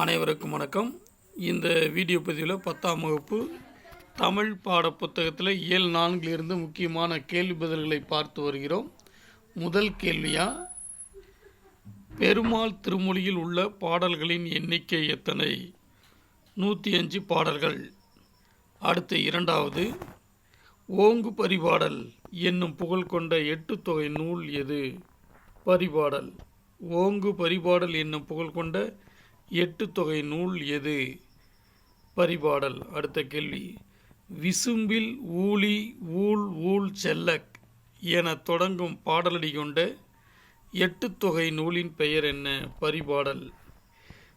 அனைவருக்கும் வணக்கம். இந்த வீடியோ பதிவில் பத்தாம் வகுப்பு தமிழ் பாட புத்தகத்தில் ஏழு நான்கிலிருந்து முக்கியமான கேள்வி பதில்களை பார்த்து வருகிறோம். முதல் கேள்வியா பெருமாள் திருமொழியில் உள்ள பாடல்களின் எண்ணிக்கை எத்தனை? நூற்றி அஞ்சு பாடல்கள். அடுத்து இரண்டாவது ஓங்கு பரிபாடல் என்னும் புகழ் கொண்ட எட்டு தொகை நூல் எது? பரிபாடல். ஓங்கு பரிபாடல் என்னும் புகழ் கொண்ட எட்டு தொகை நூல் எது? பரிபாடல். அடுத்த கேள்வி. விசும்பில் ஊழி ஊழ் ஊழ் செல்லக் என தொடங்கும் பாடலடி கொண்ட எட்டு தொகை நூலின் பெயர் என்ன? பரிபாடல்.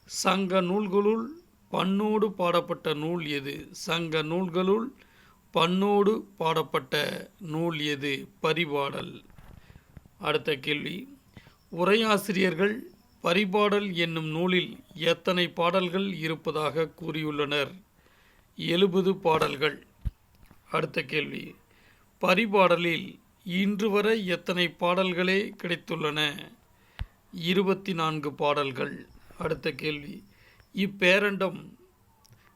சங்க நூல்களுள் பண்ணோடு பாடப்பட்ட நூல் எது? சங்க நூல்களுள் பண்ணோடு பாடப்பட்ட நூல் எது? பரிபாடல். அடுத்த கேள்வி. உரையாசிரியர்கள் பரிபாடல் என்னும் நூலில் எத்தனை பாடல்கள் இருப்பதாக கூறியுள்ளனர். எழுபது பாடல்கள். அடுத்த கேள்வி. பரிபாடலில் இன்று வரை எத்தனை பாடல்களே கிடைத்துள்ளன? இருபத்தி நான்கு பாடல்கள். அடுத்த கேள்வி. இப்பேரண்டம்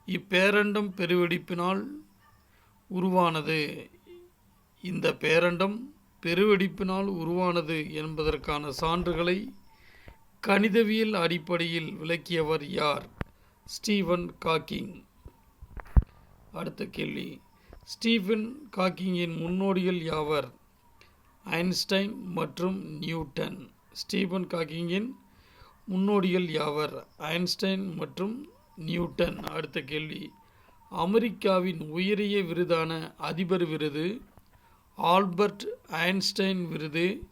இப்பேரண்டம் பெருவெடிப்பினால் உருவானது. இந்த பேரண்டம் பெருவெடிப்பினால் உருவானது என்பதற்கான சான்றுகளை கணிதவியல் அடிப்படையில் விளக்கியவர் யார்? Steven Hawking. அடுத்த கேள்வி. ஸ்டீஃபன் காக்கிங்கின் முன்னோடிகள் யாவர்? ஐன்ஸ்டைன் மற்றும் நியூட்டன். ஸ்டீபன் காக்கிங்கின் முன்னோடிகள் யாவர்? ஐன்ஸ்டைன் மற்றும் நியூட்டன். அடுத்த கேள்வி. அமெரிக்காவின் உயரிய விருதான அதிபர் விருது ஆல்பர்ட் ஐன்ஸ்டைன் விருது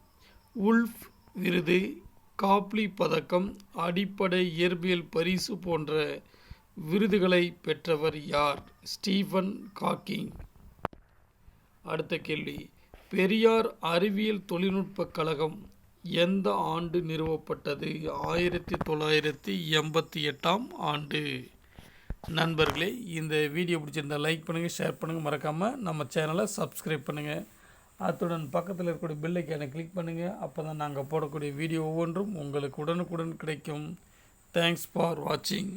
உல்ஃப் விருது காப்லி பதக்கம் அடிப்படை இயற்பியல் பரிசு போன்ற விருதுகளை பெற்றவர் யார்? Stephen Hawking. அடுத்த கேள்வி. பெரியார் அறிவியல் தொழில்நுட்ப கழகம் எந்த ஆண்டு நிறுவப்பட்டது? ஆயிரத்தி தொள்ளாயிரத்தி எண்பத்தி எட்டாம் ஆண்டு. நண்பர்களே இந்த வீடியோ பிடிச்சிருந்தால் லைக் பண்ணுங்கள் ஷேர் பண்ணுங்கள் மறக்காமல் நம்ம சேனலை சப்ஸ்கிரைப் பண்ணுங்கள் அத்துடன் பக்கத்தில் இருக்கக்கூடிய பெல்லைக்கான கிளிக் பண்ணுங்கள் அப்போ தான் நாங்கள் போடக்கூடிய வீடியோ ஒவ்வொன்றும் உங்களுக்கு உடனுக்குடன் கிடைக்கும். தேங்க்ஸ் ஃபார் வாட்சிங்